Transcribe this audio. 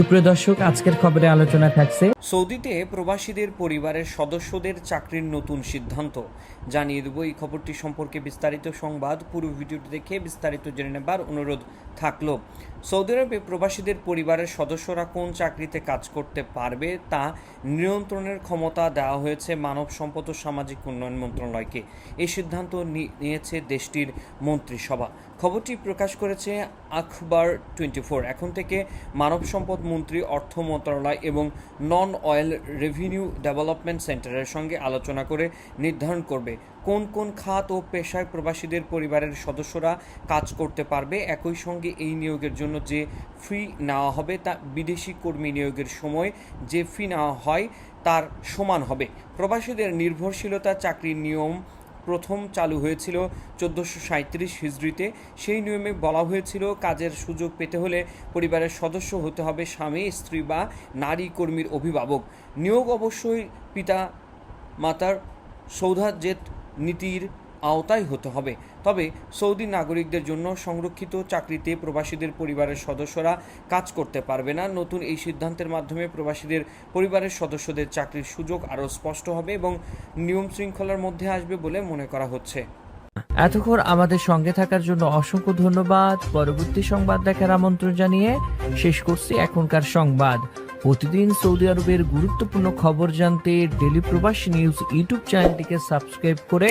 সুপ্রিয় দর্শক, আজকের খবরে আলোচনা থাকছে সৌদিতে প্রবাসীদের পরিবারের সদস্যদের চাকরির নতুন সিদ্ধান্ত। জানিয়ে দেব, এই খবরটি সম্পর্কে বিস্তারিত সংবাদ। পুরো ভিডিওটি দেখে বিস্তারিত জেনে নেবার অনুরোধ থাকল। সৌদি আরবে প্রবাসীদের পরিবারের সদস্যরা কোন চাকরিতে কাজ করতে পারবে তা নিয়ন্ত্রণের ক্ষমতা দেওয়া হয়েছে মানব সম্পদ ও সামাজিক উন্নয়ন মন্ত্রণালয়কে। এই সিদ্ধান্ত নিয়েছে দেশটির মন্ত্রিসভা। খবরটি প্রকাশ করেছে আখবার টোয়েন্টি ফোর। এখন থেকে মানব সম্পদ মন্ত্রী, অর্থ মন্ত্রণালয় এবং নন অয়েল রেভিনিউ ডেভেলপমেন্ট সেন্টারের সঙ্গে আলোচনা করে নির্ধারণ করবে কোন কোন খাত ও পেশায় প্রবাসীদের পরিবারের সদস্যরা কাজ করতে পারবে। একই সঙ্গে এই নিয়োগের জন্য যে ফি নেওয়া হবে তা বিদেশি কর্মী নিয়োগের সময় যে ফি নেওয়া হয় তার সমান হবে। প্রবাসীদের নির্ভরশীলতা, চাকরির নিয়ম প্রথম চালু হয়েছিল চোদ্দোশো সাঁত্রিশ হিজড়িতে। সেই নিয়মে বলা হয়েছিল, কাজের সুযোগ পেতে হলে পরিবারের সদস্য হতে হবে স্বামী, স্ত্রী বা নারী কর্মীর অভিভাবক। নিয়োগ অবশ্যই পিতা মাতার সৌধার্যের নীতির আওতায় হতে হবে। তবে সৌদি নাগরিকদের জন্য সংরক্ষিত চাকরিতে প্রবাসীদের পরিবারের সদস্যরা কাজ করতে পারবে না। নতুন এই সিদ্ধান্তের মাধ্যমে প্রবাসীদের পরিবারের সদস্যদের চাকরির সুযোগ আরও স্পষ্ট হবে এবং নিয়ম শৃঙ্খলার মধ্যে আসবে বলে মনে করা হচ্ছে। এতক্ষণ আমাদের সঙ্গে থাকার জন্য অসংখ্য ধন্যবাদ। পরবর্তী সংবাদ দেখার আমন্ত্রণ জানিয়ে শেষ করছি এখনকার সংবাদ। প্রতিদিন সৌদি আরবের গুরুত্বপূর্ণ খবর জানতে ডেলি প্রবাসী নিউজ ইউটিউব চ্যানেলটিকে সাবস্ক্রাইব করে